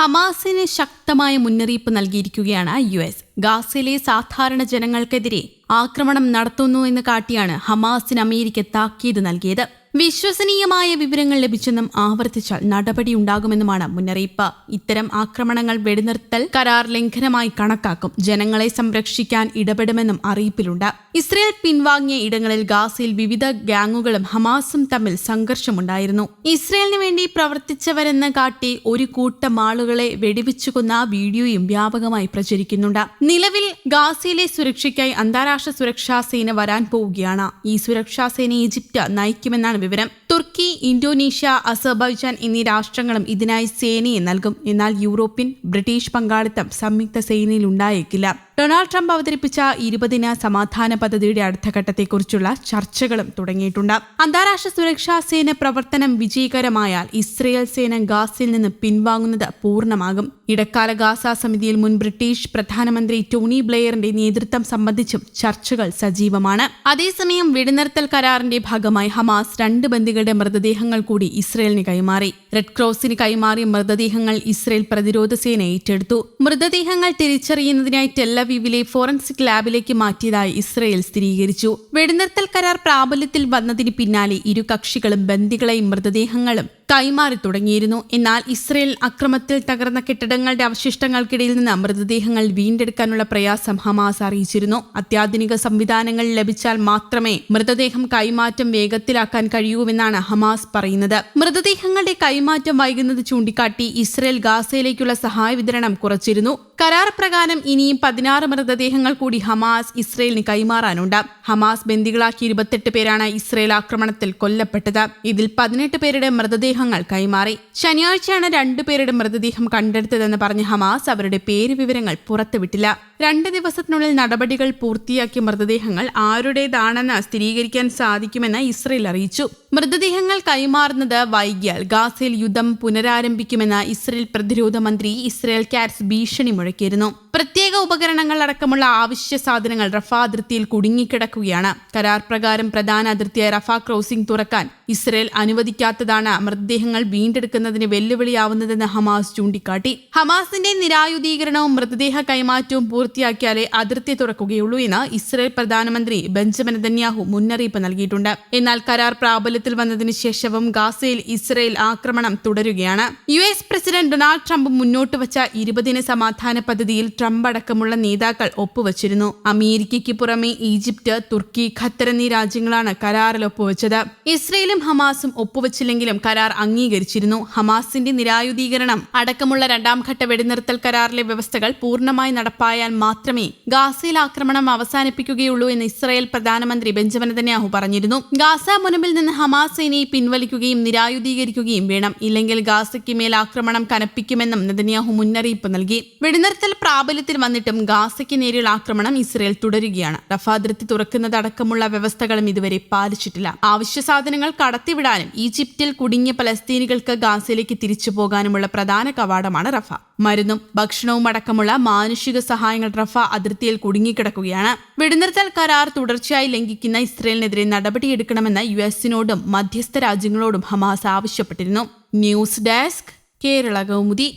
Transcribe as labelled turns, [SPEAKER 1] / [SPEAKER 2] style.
[SPEAKER 1] ഹമാസിന് ശക്തമായ മുന്നറിയിപ്പ് നൽകിയിരിക്കുകയാണ് യു എസ്. ഗാസയിലെ സാധാരണ ജനങ്ങൾക്കെതിരെ ആക്രമണം നടത്തുന്നു എന്ന് കാട്ടിയാണ് ഹമാസിന് അമേരിക്ക താക്കീത് നൽകിയത്. വിശ്വസനീയമായ വിവരങ്ങൾ ലഭിച്ചെന്നും ആവർത്തിച്ചാൽ നടപടി ഉണ്ടാകുമെന്നുമാണ് മുന്നറിയിപ്പ്. ഇത്തരം ആക്രമണങ്ങൾ വെടിനിർത്തൽ കരാർ ലംഘനമായി കണക്കാക്കും. ജനങ്ങളെ സംരക്ഷിക്കാൻ ഇടപെടുമെന്നും അറിയിപ്പിലുണ്ട്. ഇസ്രയേൽ പിൻവാങ്ങിയ ഇടങ്ങളിൽ ഗാസയിൽ വിവിധ ഗ്യാങ്ങുകളും ഹമാസും തമ്മിൽ സംഘർഷമുണ്ടായിരുന്നു. ഇസ്രയേലിന് വേണ്ടി പ്രവർത്തിച്ചവരെന്ന് കാട്ടി ഒരു കൂട്ടം ആളുകളെ വെടിവെച്ചു കൊന്ന വീഡിയോയും വ്യാപകമായി പ്രചരിക്കുന്നുണ്ട്. നിലവിൽ ഗാസയിലെ സുരക്ഷയ്ക്കായി അന്താരാഷ്ട്ര സുരക്ഷാ സേന വരാൻ പോവുകയാണ്. ഈ സുരക്ഷാ സേന ഈജിപ്ത് നയിക്കുമെന്നാണ് വിവരം. തുർക്കി ഇന്തോനേഷ്യ അസർബൈജാൻ എന്നീ രാഷ്ട്രങ്ങളും ഇതിനായി സേനയെ നൽകും. എന്നാൽ യൂറോപ്യൻ ബ്രിട്ടീഷ് പങ്കാളിത്തം സംയുക്ത സേനയിൽ ഉണ്ടായേക്കില്ല ഡൊണാൾഡ് ട്രംപ് അവതരിപ്പിച്ച ഇരുപതിന സമാധാന പദ്ധതിയുടെ അടുത്ത ഘട്ടത്തെക്കുറിച്ചുള്ള ചർച്ചകളും തുടങ്ങിയിട്ടുണ്ട്. അന്താരാഷ്ട്ര സുരക്ഷാ സേന പ്രവർത്തനം വിജയകരമായാൽ ഇസ്രയേൽ സേന ഗാസയിൽ നിന്ന് പിൻവാങ്ങുന്നത് പൂർണമാകും. ഇടക്കാല ഗാസ സമിതിയിൽ മുൻ ബ്രിട്ടീഷ് പ്രധാനമന്ത്രി ടോണി ബ്ലെയറിന്റെ നേതൃത്വം സംബന്ധിച്ചും ചർച്ചകൾ സജീവമാണ്. അതേസമയം വെടിനിർത്തൽ കരാറിന്റെ ഭാഗമായി ഹമാസ് രണ്ട് ബന്ദികളുടെ മൃതദേഹങ്ങൾ കൂടി ഇസ്രയേലിന് കൈമാറി. റെഡ് ക്രോസിന് കൈമാറിയ മൃതദേഹങ്ങൾ ഇസ്രയേൽ പ്രതിരോധ സേന ഏറ്റെടുത്തു. മൃതദേഹങ്ങൾ തിരിച്ചറിയുന്നതിനായി ടെല്ലവീവിലെ ഫോറൻസിക് ലാബിലേക്ക് മാറ്റിയതായി ഇസ്രയേൽ സ്ഥിരീകരിച്ചു. വെടിനിർത്തൽ കരാർ പ്രാബല്യത്തിൽ വന്നതിന് പിന്നാലെ ഇരു കക്ഷികളും ബന്ദികളെയും മൃതദേഹങ്ങളും കൈമാറി തുടങ്ങിയിരുന്നു. എന്നാൽ ഇസ്രയേൽ അക്രമത്തിൽ തകർന്ന കെട്ടിടങ്ങളുടെ അവശിഷ്ടങ്ങൾക്കിടയിൽ നിന്ന് മൃതദേഹങ്ങൾ വീണ്ടെടുക്കാനുള്ള പ്രയാസം ഹമാസ് അറിയിച്ചിരുന്നു. അത്യാധുനിക സംവിധാനങ്ങൾ ലഭിച്ചാൽ മാത്രമേ മൃതദേഹം കൈമാറ്റം വേഗത്തിലാക്കാൻ കഴിയൂവെന്നാണ് ഹമാസ് പറയുന്നത്. മൃതദേഹങ്ങളുടെ കൈമാറ്റം വൈകുന്നത് ചൂണ്ടിക്കാട്ടി ഇസ്രയേൽ ഗാസയിലേക്കുള്ള സഹായ വിതരണം കുറച്ചിരുന്നു. കരാർ പ്രകാരം ഇനിയും പതിനാറ് മൃതദേഹങ്ങൾ കൂടി ഹമാസ് ഇസ്രയേലിന് കൈമാറാനുണ്ട്. ഹമാസ് ബന്ദികളാക്കി ഇരുപത്തെട്ട് പേരാണ് ഇസ്രയേൽ ആക്രമണത്തിൽ കൊല്ലപ്പെട്ടത്. ഇതിൽ പതിനെട്ട് പേരുടെ മൃതദേഹങ്ങൾ കൈമാറി. ശനിയാഴ്ചയാണ് രണ്ടുപേരുടെ മൃതദേഹം കണ്ടെടുത്തതെന്ന് പറഞ്ഞ ഹമാസ് അവരുടെ പേര് വിവരങ്ങൾ പുറത്തുവിട്ടില്ല. രണ്ട് ദിവസത്തിനുള്ളിൽ നടപടികൾ പൂർത്തിയാക്കിയ മൃതദേഹങ്ങൾ ആരുടേതാണെന്ന് സ്ഥിരീകരിക്കാൻ സാധിക്കുമെന്ന് ഇസ്രയേൽ അറിയിച്ചു. മൃതദേഹങ്ങൾ കൈമാറുന്നത് വൈകിയാൽ ഗാസയിൽ യുദ്ധം പുനരാരംഭിക്കുമെന്ന് ഇസ്രയേൽ പ്രതിരോധ മന്ത്രി ഇസ്രയേൽ കാറ്റ്സ് ഭീഷണി മുഴക്കിയിരുന്നു. പ്രത്യേക ഉപകരണങ്ങൾ അടക്കമുള്ള ആവശ്യ സാധനങ്ങൾ റഫ അതിർത്തിയിൽ കുടുങ്ങിക്കിടക്കുകയാണ്. കരാർ പ്രകാരം പ്രധാന അതിർത്തിയായ റഫ ക്രോസിംഗ് തുറക്കാൻ ഇസ്രയേൽ അനുവദിക്കാത്തതാണ് മൃതദേഹങ്ങൾ വീണ്ടെടുക്കുന്നതിന് വെല്ലുവിളിയാവുന്നതെന്ന് ഹമാസ് ചൂണ്ടിക്കാട്ടി. ഹമാസിന്റെ നിരായുധീകരണവും മൃതദേഹ കൈമാറ്റവും പൂർത്തിയാക്കിയാലേ അതിർത്തി തുറക്കുകയുള്ളൂ എന്ന് ഇസ്രയേൽ പ്രധാനമന്ത്രി ബെഞ്ചമിൻ നെതന്യാഹു മുന്നറിയിപ്പ് നൽകിയിട്ടുണ്ട്. എന്നാൽ കരാർ പ്രാബല്യത്തിൽ വന്നതിന് ശേഷവും ഗാസയിൽ ഇസ്രയേൽ ആക്രമണം തുടരുകയാണ്. U S president Donald Trump മുന്നോട്ട് വച്ച ഇരുപതിന് സമാധാന പദ്ധതിയിൽ ട്രംപ് അടക്കമുള്ള നേതാക്കൾ ഒപ്പുവച്ചിരുന്നു. അമേരിക്കയ്ക്ക് പുറമെ ഈജിപ്ത് തുർക്കി ഖത്തർ എന്നീ രാജ്യങ്ങളാണ് കരാറിൽ ഒപ്പുവച്ചത്. ഇസ്രയേലും ഹമാസും ഒപ്പുവച്ചില്ലെങ്കിലും കരാർ അംഗീകരിച്ചിരുന്നു. ഹമാസിന്റെ നിരായുധീകരണം അടക്കമുള്ള രണ്ടാം ഘട്ട വെടിനിർത്തൽ കരാറിലെ വ്യവസ്ഥകൾ പൂർണമായി നടപ്പായാൽ മാത്രമേ ഗാസയിൽ ആക്രമണം അവസാനിപ്പിക്കുകയുള്ളൂ എന്ന് ഇസ്രായേൽ പ്രധാനമന്ത്രി ബെഞ്ചമിൻ നെതന്യാഹു പറഞ്ഞിരുന്നു. ഗാസ മുനമ്പിൽ നിന്ന് ഹമാസ് സേനയെ പിൻവലിക്കുകയും നിരായുധീകരിക്കുകയും വേണം. ഇല്ലെങ്കിൽ ഗാസയ്ക്ക് മേൽ ആക്രമണം കനപ്പിക്കുമെന്നും നെതന്യാഹു മുന്നറിയിപ്പ് നൽകി. വെടിനിർത്തൽ പ്രാബല്യത്തിൽ വന്നിട്ടും ഗാസയ്ക്ക് നേരെയുള്ള ആക്രമണം ഇസ്രയേൽ തുടരുകയാണ്. റഫ അതിർത്തി തുറക്കുന്നതടക്കമുള്ള വ്യവസ്ഥകളും ഇതുവരെ പാലിച്ചിട്ടില്ല. അവശ്യ സാധനങ്ങൾ കടത്തിവിടാനും ഈജിപ്തിൽ കുടുങ്ങിയ പലസ്തീനികൾക്ക് ഗാസയിലേക്ക് തിരിച്ചു പോകാനുമുള്ള പ്രധാന കവാടമാണ് റഫ. മരുന്നും ഭക്ഷണവും അടക്കമുള്ള മാനുഷിക സഹായങ്ങൾ റഫ അതിർത്തിയിൽ കുടുങ്ങിക്കിടക്കുകയാണ്. വെടിനിർത്തൽ കരാർ തുടർച്ചയായി ലംഘിക്കുന്ന ഇസ്രയേലിനെതിരെ നടപടിയെടുക്കണമെന്ന് യു എസിനോടും മധ്യസ്ഥ രാജ്യങ്ങളോടും ഹമാസ് ആവശ്യപ്പെട്ടിരുന്നു. News desk Kerala Kaumudi.